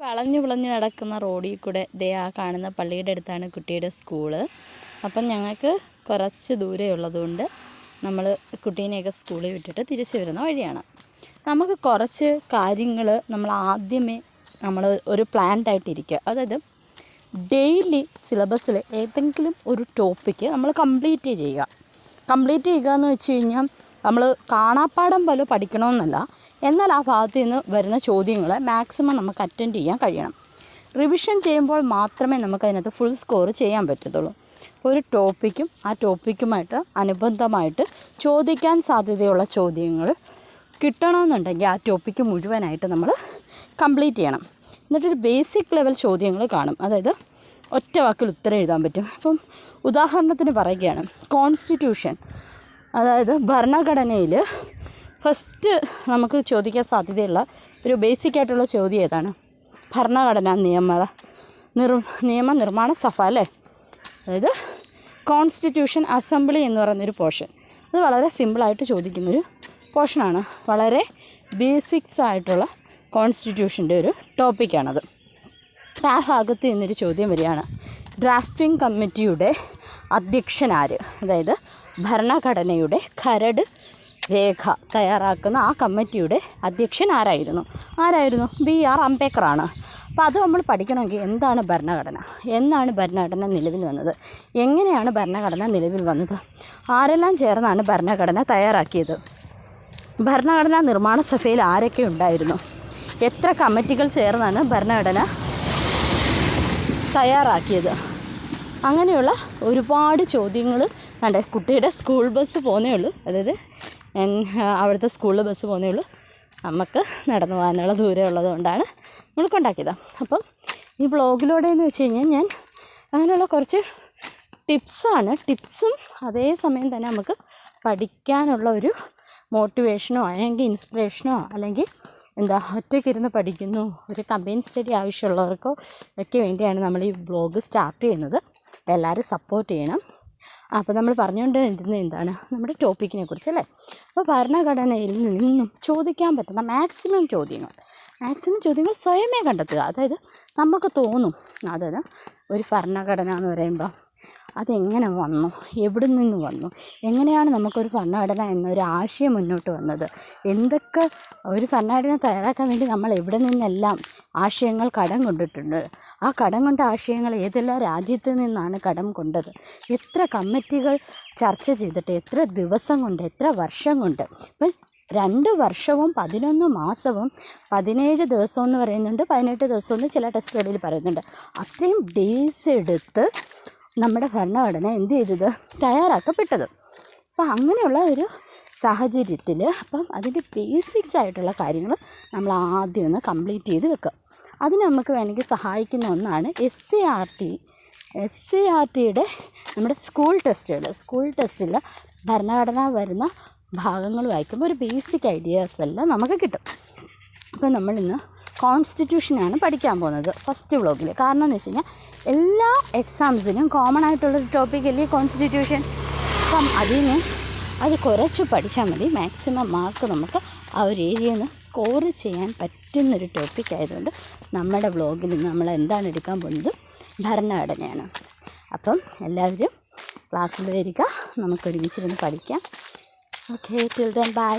വളഞ്ഞു വിളഞ്ഞ് നടക്കുന്ന റോഡിൽ കൂടെ ദേ ആ കാണുന്ന പള്ളിയുടെ അടുത്താണ് കുട്ടിയുടെ സ്കൂൾ. അപ്പം ഞങ്ങൾക്ക് കുറച്ച് ദൂരെ ഉള്ളതുകൊണ്ട് നമ്മൾ കുട്ടീനെയൊക്കെ സ്കൂളിൽ വിട്ടിട്ട് തിരിച്ചു വരുന്ന വഴിയാണ്. നമുക്ക് കുറച്ച് കാര്യങ്ങൾ നമ്മൾ ആദ്യമേ നമ്മൾ ഒരു പ്ലാൻഡായിട്ടിരിക്കുക അതായത് ഡെയിലി സിലബസിൽ ഏതെങ്കിലും ഒരു ടോപ്പിക്ക് നമ്മൾ കംപ്ലീറ്റ് ചെയ്യുക. കംപ്ലീറ്റ് ചെയ്യുക എന്ന് വെച്ച് കഴിഞ്ഞാൽ നമ്മൾ കാണാപ്പാടം പോലെ പഠിക്കണമെന്നല്ല. എന്നാൽ ആ ഭാഗത്ത് നിന്ന് വരുന്ന ചോദ്യങ്ങൾ മാക്സിമം നമുക്ക് അറ്റൻഡ് ചെയ്യാൻ കഴിയണം. റിവിഷൻ ചെയ്യുമ്പോൾ മാത്രമേ നമുക്ക് അതിനകത്ത് ഫുൾ സ്കോർ ചെയ്യാൻ പറ്റത്തുള്ളൂ. ഒരു ടോപ്പിക്കും ആ ടോപ്പിക്കുമായിട്ട് അനുബന്ധമായിട്ട് ചോദിക്കാൻ സാധ്യതയുള്ള ചോദ്യങ്ങൾ കിട്ടണമെന്നുണ്ടെങ്കിൽ ആ ടോപ്പിക്ക് മുഴുവനായിട്ട് നമ്മൾ കംപ്ലീറ്റ് ചെയ്യണം. എന്നിട്ടൊരു ബേസിക് ലെവൽ ചോദ്യങ്ങൾ കാണും. അതായത് ഒറ്റ വാക്കിൽ ഉത്തരം എഴുതാൻ പറ്റും. അപ്പം ഉദാഹരണത്തിന് പറയുകയാണ് കോൺസ്റ്റിറ്റ്യൂഷൻ അതായത് ഭരണഘടനയിൽ ഫസ്റ്റ് നമുക്ക് ചോദിക്കാൻ സാധ്യതയുള്ള ഒരു ബേസിക് ആയിട്ടുള്ള ചോദ്യം ഏതാണ്? ഭരണഘടനാ നിയമ നിർ നിയമനിർമ്മാണ സഭ അല്ലേ? അതായത് കോൺസ്റ്റിറ്റ്യൂഷൻ അസംബ്ലി എന്ന് പറയുന്നൊരു പോർഷൻ അത് വളരെ സിമ്പിളായിട്ട് ചോദിക്കുന്നൊരു പോർഷനാണ് വളരെ ബേസിക്സ് ആയിട്ടുള്ള കോൺസ്റ്റിറ്റ്യൂഷന്റെ ഒരു ടോപ്പിക്കാണത് ആ ഭാഗത്ത് നിന്നൊരു ചോദ്യം വരികയാണ്. ഡ്രാഫ്റ്റിംഗ് കമ്മിറ്റിയുടെ അധ്യക്ഷൻ ആര് അതായത് ഭരണഘടനയുടെ കരട് രേഖ തയ്യാറാക്കുന്ന ആ കമ്മിറ്റിയുടെ അധ്യക്ഷൻ ആരായിരുന്നു? ആരായിരുന്നു? ബി ആർ അംബേദ്കറാണ്. അപ്പോൾ അത് നമ്മൾ പഠിക്കണമെങ്കിൽ എന്താണ് ഭരണഘടന? എന്നാണ് ഭരണഘടന നിലവിൽ വന്നത്? എങ്ങനെയാണ് ഭരണഘടന നിലവിൽ വന്നത്? ആരെല്ലാം ചേർന്നാണ് ഭരണഘടന തയ്യാറാക്കിയത്? ഭരണഘടനാ നിർമ്മാണ സഭയിൽ ആരൊക്കെ ഉണ്ടായിരുന്നു? എത്ര കമ്മിറ്റികൾ ചേർന്നാണ് ഭരണഘടന തയ്യാറാക്കിയത്. അങ്ങനെയുള്ള ഒരുപാട് ചോദ്യങ്ങൾ വേണ്ട കുട്ടിയുടെ സ്കൂൾ ബസ് പോകുന്നേ ഉള്ളൂ. അതായത് അവിടുത്തെ സ്കൂളിൽ ബസ് പോകുന്നേ ഉള്ളൂ. നമുക്ക് നടന്നു പോകാനുള്ള ദൂരം ഉള്ളതുകൊണ്ടാണ് നമ്മൾ കൊണ്ടാക്കിയത് അപ്പം ഈ ബ്ലോഗിലൂടെ എന്ന് വെച്ച് കഴിഞ്ഞാൽ ഞാൻ അങ്ങനെയുള്ള കുറച്ച് ടിപ്സാണ്. ടിപ്സും അതേസമയം തന്നെ നമുക്ക് പഠിക്കാനുള്ള ഒരു മോട്ടിവേഷനോ അല്ലെങ്കിൽ ഇൻസ്പിറേഷനോ അല്ലെങ്കിൽ എന്താ ഒറ്റയ്ക്കിരുന്ന് പഠിക്കുന്നു. ഒരു കമ്പൈൻ സ്റ്റഡി ആവശ്യമുള്ളവർക്കോ ഒക്കെ വേണ്ടിയാണ് നമ്മൾ ഈ ബ്ലോഗ് സ്റ്റാർട്ട് ചെയ്യുന്നത്. എല്ലാവരും സപ്പോർട്ട് ചെയ്യണം. അപ്പോൾ നമ്മൾ പറഞ്ഞുകൊണ്ട് ഇരുന്നത് എന്താണ് നമ്മുടെ ടോപ്പിക്കിനെ കുറിച്ച് അല്ലേ? അപ്പോൾ ഭരണഘടനയിൽ നിന്നും ചോദിക്കാൻ പറ്റുന്ന മാക്സിമം ചോദ്യങ്ങൾ. മാക്സിമം ചോദ്യങ്ങൾ സ്വയമേ കണ്ടെത്തുക. അതായത് നമുക്ക് തോന്നും അതായത് ഒരു ഭരണഘടന എന്ന് പറയുമ്പോൾ അതെങ്ങനെ വന്നു? എവിടെ നിന്ന് വന്നു? എങ്ങനെയാണ് നമുക്കൊരു ഭരണഘടന എന്നൊരു ആശയം മുന്നോട്ട് വന്നത്? എന്തൊക്കെ ഒരു ഭരണഘടന തയ്യാറാക്കാൻ വേണ്ടി നമ്മൾ എവിടെ നിന്നെല്ലാം ആശയങ്ങൾ കടം കൊണ്ടിട്ടുണ്ട്? ആ കടം കൊണ്ട ആശയങ്ങൾ ഏതെല്ലാം രാജ്യത്ത് നിന്നാണ് കടം കൊണ്ടത്? എത്ര കമ്മിറ്റികൾ ചർച്ച ചെയ്തിട്ട് എത്ര ദിവസം കൊണ്ട് എത്ര വർഷം കൊണ്ട്? ഇപ്പം രണ്ട് വർഷവും പതിനൊന്ന് മാസവും പതിനേഴ് ദിവസം എന്ന് പറയുന്നുണ്ട് പതിനെട്ട് ദിവസം എന്ന് ചില ടെസ്റ്റുകളിൽ പറയുന്നുണ്ട്. അത്രയും ഡേയ്സ് എടുത്ത് നമ്മുടെ ഭരണഘടന എന്ത് ചെയ്തത്? തയ്യാറാക്കപ്പെട്ടത്. അപ്പം അങ്ങനെയുള്ള ഒരു സാഹചര്യത്തിൽ അപ്പം അതിന്റെ ബേസിക്സ് ആയിട്ടുള്ള കാര്യങ്ങൾ നമ്മൾ ആദ്യം ഒന്ന് കംപ്ലീറ്റ് ചെയ്ത് വെക്കുക. അതിന് നമുക്ക് വേണമെങ്കിൽ സഹായിക്കുന്ന ഒന്നാണ് S C R T S C R ടിയുടെ നമ്മുടെ സ്കൂൾ ടെസ്റ്റുകൾ സ്കൂൾ ടെസ്റ്റിൽ ഭരണഘടന വരുന്ന ഭാഗങ്ങൾ വായിക്കുമ്പോൾ ഒരു ബേസിക് ഐഡിയാസ് എല്ലാം നമുക്ക് കിട്ടും. അപ്പോൾ നമ്മളിന്ന് കോൺസ്റ്റിറ്റ്യൂഷനാണ് പഠിക്കാൻ പോകുന്നത് ഫസ്റ്റ് വ്ളോഗിൽ കാരണം എന്ന് വെച്ച് കഴിഞ്ഞാൽ എല്ലാ എക്സാംസിനും കോമൺ ആയിട്ടുള്ളൊരു ടോപ്പിക് അല്ലേ കോൺസ്റ്റിറ്റ്യൂഷൻ അപ്പം അതിന് അത് കുറച്ച് പഠിച്ചാൽ മതി. മാക്സിമം മാർക്ക് നമുക്ക് ആ ഒരു ഏരിയയിൽ നിന്ന് സ്കോർ ചെയ്യാൻ പറ്റുന്നൊരു ടോപ്പിക് ആയതുകൊണ്ട് നമ്മുടെ വ്ളോഗിൽ നമ്മൾ എന്താണ് എടുക്കാൻ പോകുന്നത്? ഭരണഘടനയാണ്. അപ്പം എല്ലാവരും ക്ലാസ്സിൽ വരിക. നമുക്കൊരുമിച്ചിരുന്ന് പഠിക്കാം. Okay till then bye